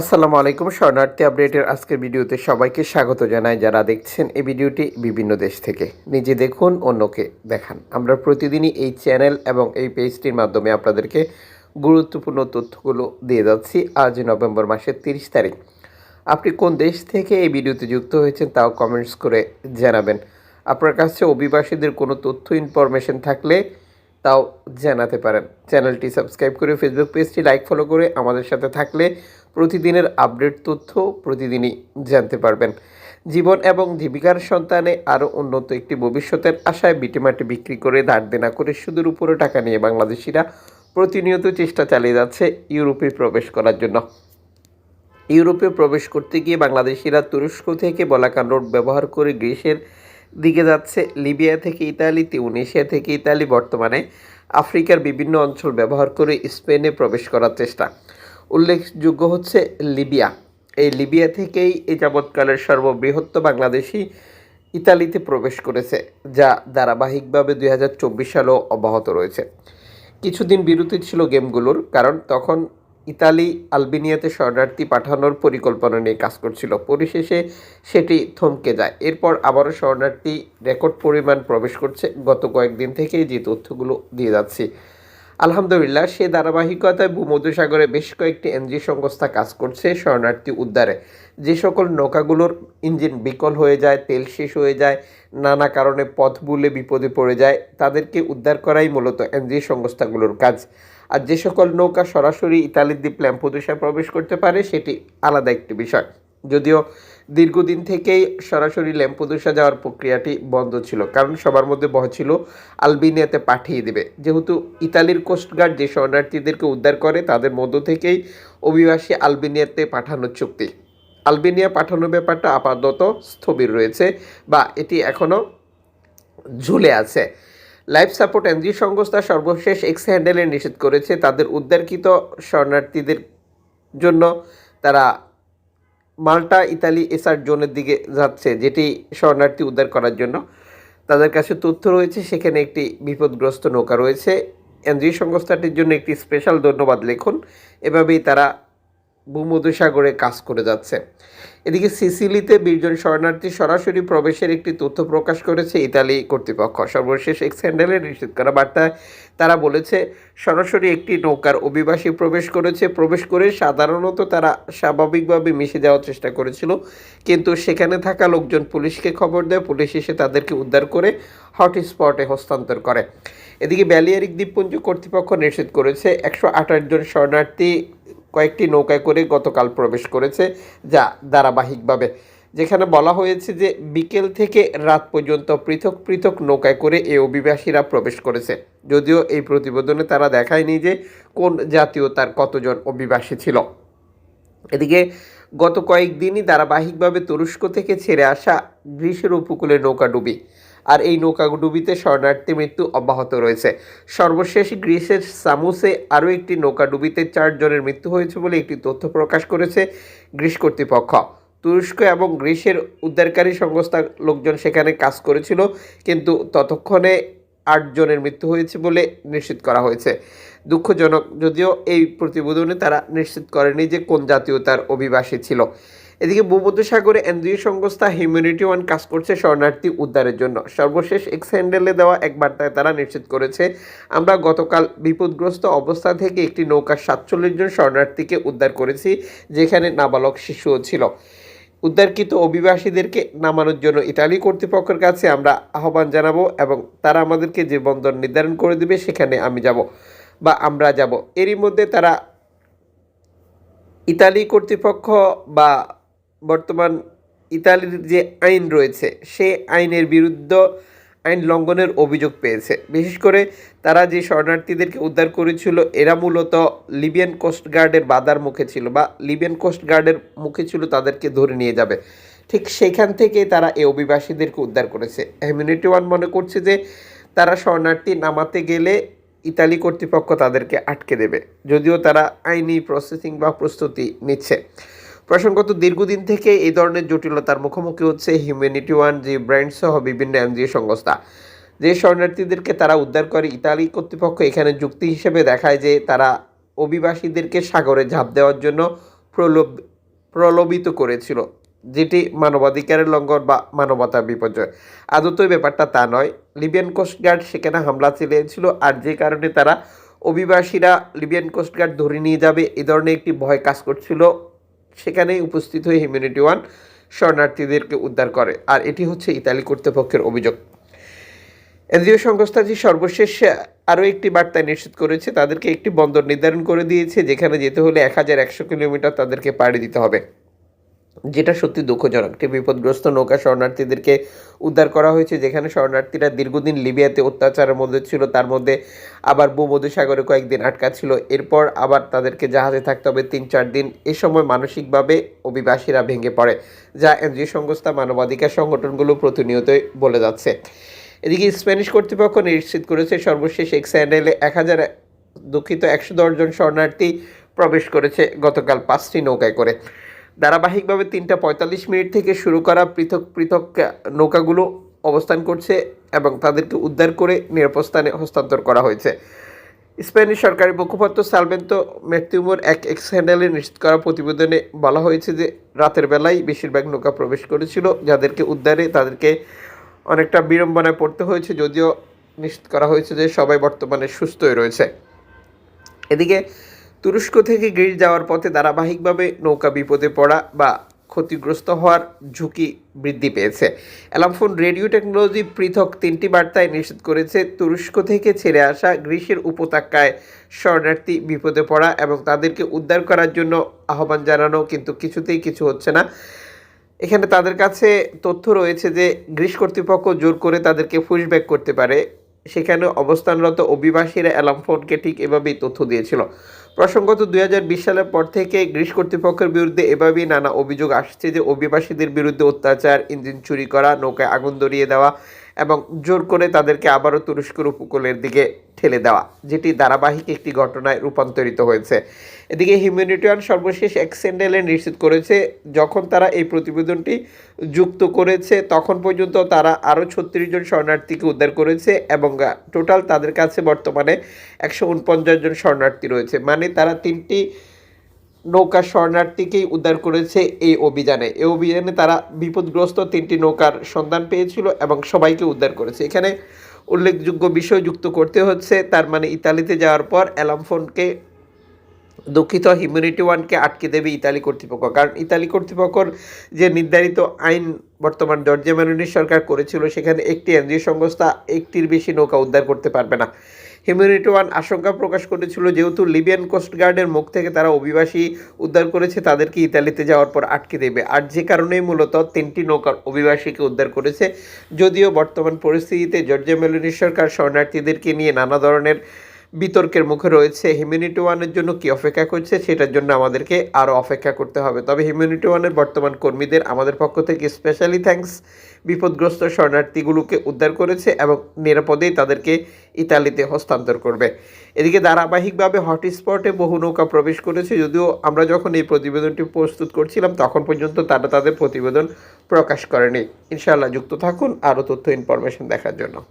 আসসালামু আলাইকুম, শরণার্থী আপডেটের আজকের ভিডিওতে সবাইকে স্বাগত জানাই। যারা দেখছেন এই ভিডিওটি বিভিন্ন দেশ থেকে, নিজে দেখুন, অন্যকে দেখান। আমরা প্রতিদিনই এই চ্যানেল এবং এই পেজটির মাধ্যমে আপনাদেরকে গুরুত্বপূর্ণ তথ্যগুলো দিয়ে যাচ্ছি। আজ নভেম্বর মাসের তিরিশ তারিখ। আপনি কোন দেশ থেকে এই ভিডিওতে যুক্ত হয়েছেন তাও কমেন্টস করে জানাবেন। আপনার কাছে অভিবাসীদের কোনো তথ্য ইনফরমেশন থাকলে তাও জানাতে পারেন। চ্যানেলটি সাবস্ক্রাইব করে ফেসবুক পেজটি লাইক ফলো করে আমাদের সাথে থাকলে প্রতিদিনের আপডেট তথ্য প্রতিদিনই জানতে পারবেন। জীবন এবং জীবিকার সন্তানে আরও উন্নত একটি ভবিষ্যতের আশায় বিটিমাটি বিক্রি করে ধার দেনা করে সুদের উপরে টাকা নিয়ে বাংলাদেশিরা প্রতিনিয়ত চেষ্টা চালিয়ে যাচ্ছে ইউরোপে প্রবেশ করার জন্য। ইউরোপে প্রবেশ করতে গিয়ে বাংলাদেশিরা তুরস্ক থেকে বলাকান রোড ব্যবহার করে গ্রিসের দিকে যাচ্ছে লিবিয়া থেকে ইতালি তিউনেশিয়া থেকে ইতালি, বর্তমানে আফ্রিকার বিভিন্ন অঞ্চল ব্যবহার করে স্পেনে প্রবেশ করার চেষ্টা। উল্লেখযোগ্য হচ্ছে লিবিয়া। এই লিবিয়া থেকেই এই যাবৎকালের সর্ববৃহৎ বাংলাদেশি ইতালিতে প্রবেশ করেছে, যা ধারাবাহিকভাবে দুই হাজার চব্বিশ সালেও অব্যাহত রয়েছে। কিছুদিন বিরতি ছিল গেমগুলোর, কারণ তখন ইতালি আলবেনিয়াতে শরণার্থী পাঠানোর পরিকল্পনা নিয়ে কাজ করছিল। পরিশেষে সেটি থমকে যায়। এরপর আবারও শরণার্থী রেকর্ড পরিমাণ প্রবেশ করছে। গত কয়েকদিন থেকেই যে তথ্যগুলো দিয়ে যাচ্ছি। আলহামদুলিল্লাহ, সে ধারাবাহিকতায় ভূমধ্যসাগরে বেশ কয়েকটি এনজি সংস্থা কাজ করছে শরণার্থী উদ্ধারে। যে সকল নৌকাগুলোর ইঞ্জিন বিকল হয়ে যায়, তেল শেষ হয়ে যায়, নানা কারণে পথ বুলে বিপদে পড়ে যায়, তাদেরকে উদ্ধার করাই মূলত এনজি সংস্থাগুলোর কাজ। আর যে সকল নৌকা সরাসরি ইতালির দ্বীপ ল্যাম্পোদুসায় প্রবেশ করতে পারে, সেটি আলাদা একটি বিষয়। যদিও দীর্ঘদিন থেকেই সরাসরি ল্যাম্পোদুসা যাওয়ার প্রক্রিয়াটি বন্ধ ছিল, কারণ সবার মধ্যে বহ ছিল আলবেনিয়াতে পাঠিয়ে দেবে। যেহেতু ইতালির কোস্টগার্ড যে শরণার্থীদেরকে উদ্ধার করে, তাদের মধ্য থেকেই অভিবাসী আলবেনিয়াতে পাঠানোর চুক্তি। আলবেনিয়া পাঠানোর ব্যাপারটা আপাতত স্থবির রয়েছে বা এটি এখনও ঝুলে আছে। লাইফ সাপোর্ট এনজি সংস্থা সর্বশেষ এক্স হ্যান্ডেলে নিষেধ করেছে তাদের উদ্ধারকৃত শরণার্থীদের জন্য তারা মাল্টা, ইতালি এসআর জোনের দিকে যাচ্ছে, যেটি শরণার্থী উদ্ধার করার জন্য। তাদের কাছে তথ্য রয়েছে, সেখানে একটি বিপদগ্রস্ত নৌকা রয়েছে। এনজিও সংস্থাটির জন্য একটি স্পেশাল ধন্যবাদ লেখুন। এভাবেই তারা ভূমধ্যসাগরে কাজ করে যাচ্ছে। এদিকে সিসিলিতে বিশজন শরণার্থী সরাসরি প্রবেশের একটি তথ্য প্রকাশ করেছে ইতালি কর্তৃপক্ষ। সর্বশেষ এক্স হ্যান্ডেলে নিশ্চিত করা বার্তায় তারা বলেছে, সরাসরি একটি নৌকার অভিবাসী প্রবেশ করেছে। প্রবেশ করে সাধারণত তারা স্বাভাবিকভাবে মিশে যাওয়ার চেষ্টা করেছিল, কিন্তু সেখানে থাকা লোকজন পুলিশকে খবর দেয়। পুলিশ এসে তাদেরকে উদ্ধার করে হটস্পটে হস্তান্তর করে। এদিকে ব্যালিয়ারিক দ্বীপপুঞ্জ কর্তৃপক্ষ নিশ্চিত করেছে, একশো আঠাশ জন শরণার্থী কয়েকটি নৌকায় করে গতকাল প্রবেশ করেছে, যা ধারাবাহিকভাবে। যেখানে বলা হয়েছে যে বিকেল থেকে রাত পর্যন্ত পৃথক পৃথক নৌকায় করে এই অভিবাসীরা প্রবেশ করেছে। যদিও এই প্রতিবেদনে তারা দেখায়নি যে কোন জাতীয়তার কতজন অভিবাসী ছিল। এদিকে গত কয়েকদিনই ধারাবাহিকভাবে তুরস্ক থেকে ছেড়ে আসা গ্রীষ্মের উপকূলে নৌকা ডুবি। আর এই নৌকাডুবিতে শরণার্থী মৃত্যু অব্যাহত রয়েছে। সর্বশেষ গ্রিসের সামুসে আরও একটি নৌকাডুবিতে চারজনের মৃত্যু হয়েছে বলে একটি তথ্য প্রকাশ করেছে গ্রিস কর্তৃপক্ষ। তুরস্ক এবং গ্রিসের উদ্ধারকারী সংস্থা লোকজন সেখানে কাজ করেছিল, কিন্তু ততক্ষণে আটজনের মৃত্যু হয়েছে বলে নিশ্চিত করা হয়েছে। দুঃখজনক যদিও এই প্রতিবেদনে তারা নিশ্চিত করেনি যে কোন জাতীয়তার অভিবাসী ছিল। এদিকে ভূমধ্যসাগরে এনজিও সংস্থা হিউম্যানিটি ওয়ান কাজ করছে শরণার্থী উদ্ধারের জন্য। সর্বশেষ এক্স হ্যান্ডেলে দেওয়া এক বার্তায় তারা নিশ্চিত করেছে, আমরা গতকাল বিপদগ্রস্ত অবস্থা থেকে একটি নৌকার সাতচল্লিশ জন শরণার্থীকে উদ্ধার করেছি, যেখানে নাবালক শিশুও ছিল। উদ্ধারকৃত অভিবাসীদেরকে নামানোর জন্য ইতালি কর্তৃপক্ষের কাছে আমরা আহ্বান জানাব এবং তারা আমাদেরকে যে বন্দর নির্ধারণ করে দেবে, সেখানে আমি যাব বা আমরা যাব। এরই মধ্যে তারা ইতালি কর্তৃপক্ষ বা বর্তমান ইতালির যে আইন রয়েছে সে আইনের বিরুদ্ধে আইন লঙ্ঘনের অভিযোগ পেয়েছে। বিশেষ করে তারা যে শরণার্থীদেরকে উদ্ধার করেছিল, এরা মূলত লিবিয়ান কোস্ট গার্ডের বাধার মুখে ছিল বা লিবিয়ান কোস্ট গার্ডের মুখে ছিল তাদেরকে ধরে নিয়ে যাবে। ঠিক সেখান থেকে তারা এই অভিবাসীদেরকে উদ্ধার করেছে। হ্যামিউনিটি ওয়ান মনে করছে যে তারা শরণার্থী নামাতে গেলে ইতালি কর্তৃপক্ষ তাদেরকে আটকে দেবে, যদিও তারা আইনি প্রসেসিং বা প্রস্তুতি নিচ্ছে। প্রসঙ্গত, দীর্ঘদিন থেকে এই ধরনের জটিলতার মুখোমুখি হচ্ছে হিউম্যানিটি ওয়ান যে ব্র্যান্ড সহ বিভিন্ন এনজিও সংস্থা। যে শরণার্থীদেরকে তারা উদ্ধার করে, ইতালি কর্তৃপক্ষ এখানে যুক্তি হিসেবে দেখায় যে তারা অভিবাসীদেরকে সাগরে ঝাঁপ দেওয়ার জন্য প্রলোভ, প্রলোভিত করেছিল, যেটি মানবাধিকারের লঙ্ঘন বা মানবতার বিপর্যয়। আদত ব্যাপারটা তা নয়। লিবিয়ান কোস্টগার্ড সেখানে হামলা চালিয়েছিল আর যে কারণে তারা অভিবাসীরা লিবিয়ান কোস্টগার্ড ধরে নিয়ে যাবে, এ ধরনের একটি ভয় কাজ করছিল সেখানেই উপস্থিত হয়ে হিউম্যানিটি ওয়ান শরণার্থীদেরকে উদ্ধার করে। আর এটি হচ্ছে ইতালি কর্তৃপক্ষের অভিযোগ। এনজিও সংস্থাটি সর্বশেষ আরও একটি বার্তায় নিশ্চিত করেছে, তাদেরকে একটি বন্দর নির্ধারণ করে দিয়েছে, যেখানে যেতে হলে এক হাজার একশো কিলোমিটার তাদেরকে পাড়ি দিতে হবে। যেটা সত্যি দুঃখজনক। একটি বিপদগ্রস্ত নৌকা শরণার্থীদেরকে উদ্ধার করা হয়েছে, যেখানে শরণার্থীরা দীর্ঘদিন লিবিয়াতে অত্যাচারের মধ্যে ছিল। তার মধ্যে আবার ভূমধ্যসাগরে কয়েকদিন আটকা ছিল। এরপর আবার তাদেরকে জাহাজে থাকতে হবে তিন চার দিন। এ সময় মানসিকভাবে অভিবাসীরা ভেঙে পড়ে, যা এনজিও সংস্থা, মানবাধিকার সংগঠনগুলো প্রতিনিয়তই বলে যাচ্ছে। এদিকে স্প্যানিশ কর্তৃপক্ষ নিশ্চিত করেছে, সর্বশেষ এক স্যান্ডেলে এক হাজার দুঃখিত একশো দশজন শরণার্থী প্রবেশ করেছে গতকাল পাঁচটি নৌকায় করে। ধারাবাহিকভাবে তিনটা পঁয়তাল্লিশ মিনিট থেকে শুরু করা পৃথক পৃথক নৌকাগুলো অবস্থান করছে এবং তাদেরকে উদ্ধার করে নিরাপদ স্থানে হস্তান্তর করা হয়েছে। স্পেনিশ সরকারি মুখপাত্র সালভেন্তো মের্তিউমোর এক এক্স হ্যান্ডেলে নিশ্চিত করা প্রতিবেদনে বলা হয়েছে যে রাতের বেলায় বেশিরভাগ নৌকা প্রবেশ করেছিল, যাদেরকে উদ্ধারে তাদেরকে অনেকটা বিড়ম্বনায় পড়তে হয়েছে, যদিও নিশ্চিত করা হয়েছে যে সবাই বর্তমানে সুস্থই রয়েছে। এদিকে তুরস্ক থেকে গ্রিস যাওয়ার পথে ধারাবাহিকভাবে নৌকা বিপদে পড়া বা ক্ষতিগ্রস্ত হওয়ার ঝুঁকি বৃদ্ধি পেয়েছে। অ্যালামফোন রেডিও টেকনোলজি পৃথক তিনটি বার্তায় নিষেধ করেছে, তুরস্ক থেকে ছেড়ে আসা গ্রিসের উপত্যকায় শরণার্থী বিপদে পড়া এবং তাদেরকে উদ্ধার করার জন্য আহ্বান জানানো কিন্তু কিছুতেই কিছু হচ্ছে না। এখানে তাদের কাছে তথ্য রয়েছে যে, গ্রিস কর্তৃপক্ষ জোর করে তাদেরকে ফুসব্যাক করতে পারে। সেখানে অবস্থানরত অভিবাসীরা অ্যালামফোনকে ঠিক এভাবেই তথ্য দিয়েছিল। প্রসঙ্গত দুই হাজার বিশ সালের পর থেকে গ্রিস কর্তৃপক্ষের বিরুদ্ধে এভাবেই নানা অভিযোগ আসছে যে অভিবাসীদের বিরুদ্ধে অত্যাচার, ইঞ্জিন চুরি করা, নৌকায় আগুন ধরিয়ে দেওয়া এবং জোর করে তাদেরকে আবারও তুরস্কের উপকূলের দিকে ঠেলে দেওয়া, যেটি ধারাবাহিক একটি ঘটনায় রূপান্তরিত হয়েছে। এদিকে হিউম্যানিটিয়ান সর্বশেষ এক স্যান্ডেলে নিশ্চিত করেছে, যখন তারা এই প্রতিবেদনটি যুক্ত করেছে, তখন পর্যন্ত তারা আরও ছত্রিশ জন শরণার্থীকে উদ্ধার করেছে এবং টোটাল তাদের কাছে বর্তমানে একশো উনপঞ্চাশ জন শরণার্থী রয়েছে। মানে তারা তিনটি নৌকা শরণার্থীকেই উদ্ধার করেছে এই অভিযানে। এই অভিযানে তারা বিপদগ্রস্ত তিনটি নৌকার সন্ধান পেয়েছিল এবং সবাইকে উদ্ধার করেছে। এখানে উল্লেখযোগ্য বিষয় যুক্ত করতে হচ্ছে, তার মানে ইতালিতে যাওয়ার পর অ্যালামফোনকে দুঃখিত, হিউম্যানিটি ওয়ানকে আটকে দেবে ইতালি কর্তৃপক্ষ। কারণ ইতালি কর্তৃপক্ষর যে নির্ধারিত আইন বর্তমান জর্জিয়া মেলোনি সরকার করেছিল, সেখানে একটি এনজিও সংস্থা একটির বেশি নৌকা উদ্ধার করতে পারবে না। হিউম্যানিটি ওয়ান আশঙ্কা প্রকাশ করেছিল যেহেতু লিবিয়ান কোস্টগার্ডের মুখ থেকে তারা অভিবাসী উদ্ধার করেছে, তাদেরকে ইতালিতে যাওয়ার পর আটকে দেবে। আর যে কারণেই মূলত তিনটি নৌকার অভিবাসীকে উদ্ধার করেছে, যদিও বর্তমান পরিস্থিতিতে জর্জিয়া মেলোনি সরকার শরণার্থীদেরকে নিয়ে নানা ধরনের বিতর্কের মুখে রয়েছে। হিউম্যানিটি ওয়ানের জন্য কি অপেক্ষা করছে? সেটার জন্য আমাদেরকে আরও অপেক্ষা করতে হবে। তবে হিউম্যানিটি ওয়ানের বর্তমান কর্মীদের আমাদের পক্ষ থেকে স্পেশালি থ্যাঙ্কস বিপদগ্রস্ত শরণার্থীগুলোকে উদ্ধার করেছে এবং নিরাপদেই তাদেরকে ইতালিতে হস্তান্তর করবে। এদিকে ধারাবাহিকভাবে হটস্পটে বহু নৌকা প্রবেশ করেছে। যদিও আমরা যখন এই প্রতিবেদনটি প্রস্তুত করছিলাম, তখন পর্যন্ত তারা তাদের প্রতিবেদন প্রকাশ করেনি। ইনশাআল্লাহ যুক্ত থাকুন। আরও তথ্য ইনফরমেশন দেখার জন্য।